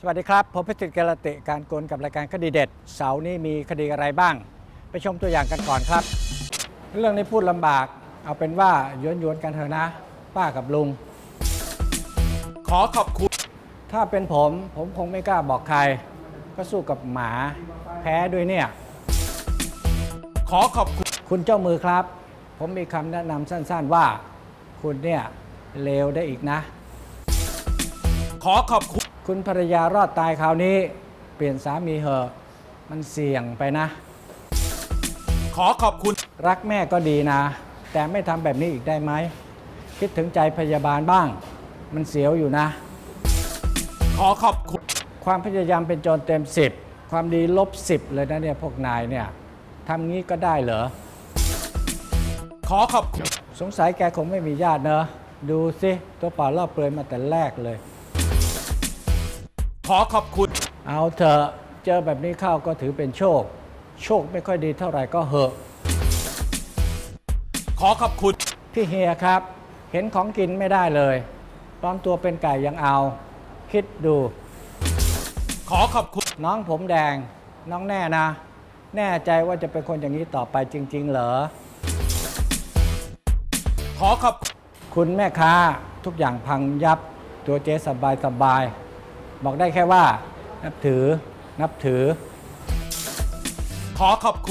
สวัสดีครับ ผมพิสิทธิ์กรติการโกนกับรายการคดีเด็ด เสาร์นี้มีคดีอะไรบ้าง ไปชมตัวอย่างกันก่อนครับ เรื่องนี้พูดลำบาก เอาเป็นว่าโยนๆกันเถอะนะ ป้ากับลุง ขอขอบคุณ ถ้าเป็นผม ผมคงไม่กล้าบอกใคร ก็สู้กับหมาแพ้ด้วยเนี่ย ขอขอบคุณ คุณเจ้ามือครับ ผมมีคำแนะนำสั้นๆว่า คุณเนี่ยเลวได้อีกนะ ขอขอบคุณ คุณภรรยารอดตายคราวนี้ เปลี่ยนสามีเหอะ มันเสี่ยงไปนะ ขอขอบคุณ รักแม่ก็ดีนะ แต่ไม่ทำแบบนี้อีกได้ไหม คิดถึงใจพยาบาลบ้าง มันเสียวอยู่นะ ขอขอบคุณ ความพยายามเป็นโจรเต็มสิบความดีลบสิบเลยนะเนี่ยพวกนายเนี่ยทำงี้ก็ได้เหรอ ขอขอบคุณ สงสัยแกคงไม่มีญาติเนอะ ดูสิ ตัวเปล่าล่อเปลือยมาแต่แรกเลย ขอขอบคุณ เอาเถอะเจอแบบนี้เข้าก็ถือเป็นโชค โชคไม่ค่อยดีเท่าไหร่ก็เหอะ ขอขอบคุณ พี่เฮียครับ เห็นของกินไม่ได้เลยปลอมตัวเป็นไก่ยังเอา คิดดู ขอขอบคุณ น้องผมแดง น้องแน่นะ แน่ใจว่าจะเป็นคนอย่างนี้ต่อไปจริง ๆ เหรอ ขอขอบคุณคุณแม่ค้าทุกอย่างพังยับ ตัวเจ๊สบายสบาย บอกได้แค่ว่านับถือนับถือ ขอขอบคุณ